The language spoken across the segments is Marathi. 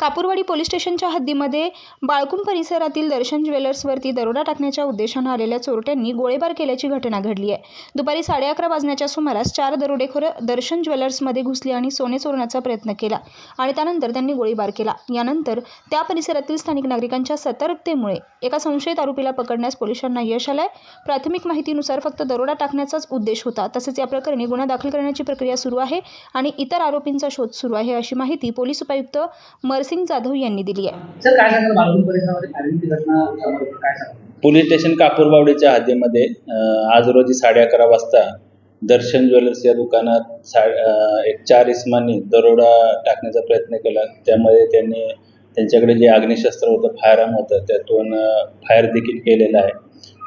कापूरवाडी पोलीस स्टेशनच्या हद्दीमध्ये बाळकुम परिसरातील दर्शन ज्वेलर्सवरती दरोडा टाकण्याच्या उद्देशानं आलेल्या चोरट्यांनी गोळीबार केल्याची घटना घडली आहे. दुपारी साडे अकरा वाजण्याच्या सुमारास चार दरोडेखोर दर्शन ज्वेलर्समध्ये घुसली आणि सोने चोरण्याचा प्रयत्न केला आणि त्यानंतर त्यांनी गोळीबार केला. यानंतर त्या परिसरातील स्थानिक नागरिकांच्या सतर्कतेमुळे एका संशयित आरोपीला पकडण्यास पोलिसांना यश आलंय. प्राथमिक माहितीनुसार फक्त दरोडा टाकण्याचाच उद्देश होता. तसेच या प्रकरणी गुन्हा दाखल करण्याची प्रक्रिया सुरू आहे आणि इतर आरोपींचा शोध सुरू आहे अशी माहिती पोलीस उपायुक्त मर्स मरसिंग जाधव यांनी दिली आहे. सर काय सांगाल? बाळगून परिसरामध्ये फायरिंगची घटना समोर येते. काय सांगाल पोलीस स्टेशन कापूरबावडीच्या हद्दीमध्ये अं, आज रोजी साडे अकरा वाजता दर्शन ज्वेलर्स या दुकानात सा अं, एक चार इस्मांनी दरोडा टाकण्याचा प्रयत्न केला. त्यामध्ये त्यांनी त्यांच्याकडे जे अग्निशस्त्र होतं फायरआर्म होतं त्यातून फायर देखील केलेलं आहे.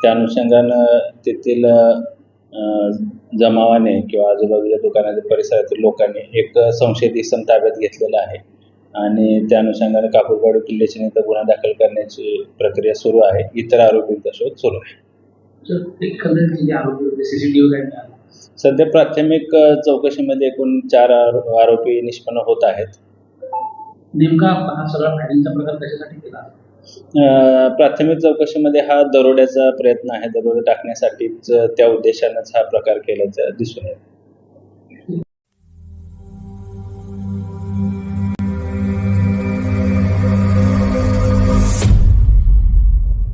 त्या अनुषंगानं तेथील अं, जमावाने किंवा आजूबाजूच्या दुकानाच्या परिसरातील लोकांनी एक संशयित इसम ताब्यात घेतलेला आहे. आणि त्या अनुषंगाने पोलीस स्टेशन इथं गुन्हा दाखल करण्याची प्रक्रिया सुरू आहे. इतर आरोपींचा शोध सुरू आहे. सध्या प्राथमिक चौकशीमध्ये एकूण चार आरो- आरोपी निष्पन्न होत आहेत. नेमका हा सगळा फायरिंगचा प्रकार कशासाठी केला? अ, प्राथमिक चौकशीमध्ये हा दरोड्याचा प्रयत्न आहे. दरोडा टाकण्यासाठीच त्या उद्देशानंच हा प्रकार केल्याचं दिसून येतं.